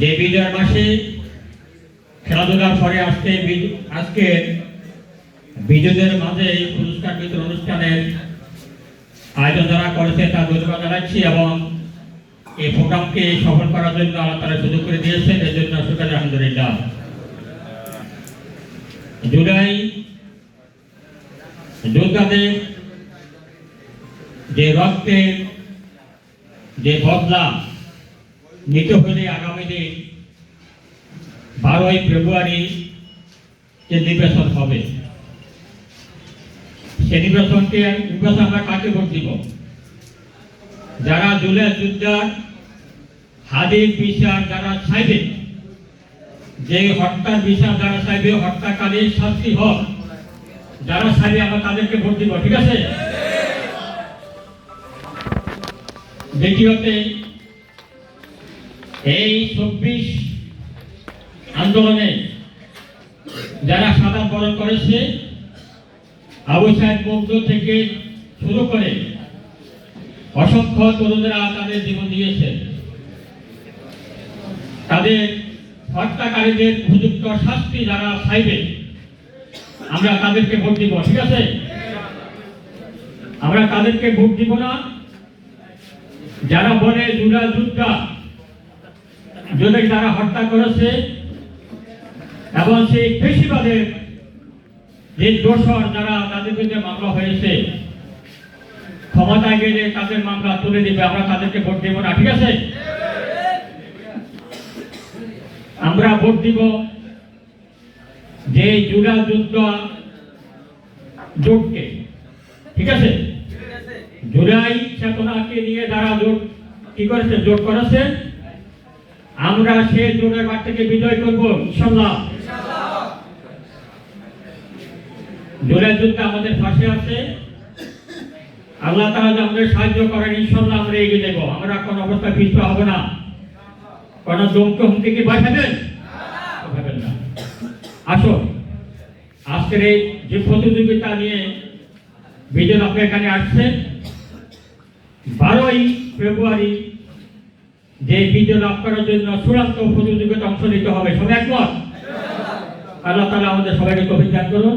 যে বিজয় মাসে খেলাধুলার পরে আজকে বিজয়দের মাঝে এই পুরস্কার বিতরণ অনুষ্ঠানের আয়োজন যারা করেছে তার ধন্যবাদ জানাচ্ছি এবং এই প্রোগ্রামকে সফল করার জন্য আল্লাহ তারা সুযোগ করে দিয়েছেন। এর জন্য শুক্র আলহামদুলিল্লাহ। জুলাই যোদ্ধাদের যে রক্তের যে বদলা নিতে হলে আগামী দিন বারোই ফেব্রুয়ারি যে নির্বাচন হবে, সে নির্বাচনকে নির্বাচন আমরা কাকে ভোট দিব? যারা জুলাই যুদ্ধার, হাদির বিচার যারা চাইবে, যে হত্যার বিচার যারা চাইবে হত্যাকারীর শাস্তি হোক, যারা চাইবে আমরা তাদেরকে ভোট দিব, ঠিক আছে? দ্বিতীয়তে এই চব্বিশ আন্দোলনে যারা সাদা বরণ করেছে, আবু সাহেব মুগ্ধ থেকে শুরু করে অসংখ্য তরুণরা তাদের জীবন দিয়েছে। তাদের হত্যাকারীদের উপযুক্ত শাস্তি যারা চাইবে, আমরা তাদেরকে ভোট দিব, ঠিক আছে? আমরা তাদেরকে ভোট দিব না। যারা বলে জুড়া যুদ্ধা যদি তারা হত্যা করেছে এবং সেই পেশিবাদের যে দোষর যারা তাদের বিরুদ্ধে মামলা হয়েছে, ক্ষমতায় গেলে তাদের মামলা তুলে দিবে, আমরা তাদেরকে ভোট দেব না, ঠিক আছে? আমরা ভোট দিব যে জুড়া যুদ্ধ জোটকে, ঠিক আছে? জুলাই চেতনাকে নিয়ে যারা জোট কি করেছে, জোট করেছে আমরা সে জোটের বাদ থেকে বিজয় করব ইনশাল্লাহ জোরের যুদ্ধে আমাদের পাশে আছে। আল্লাহ তাআলা যে আমাদের সাহায্য করেন ইনশাল্লাহ আমরা এগিয়ে দেব। আমরা কোন অবস্থা পিছু হব না। কোন জমকে হুমকি কি ভয় পাবেন? না। আসো। আজকের এই যে প্রতিযোগিতা নিয়ে বিজয় আপনি এখানে আসছেন বারোই ফেব্রুয়ারি যে বিজয় লাভ করার জন্য চূড়ান্ত প্রতিযোগিতা অংশ নিতে হবে। সবাই একমত? আল্লাহ তালা আমাদের সবাইকে কবিতা করুন।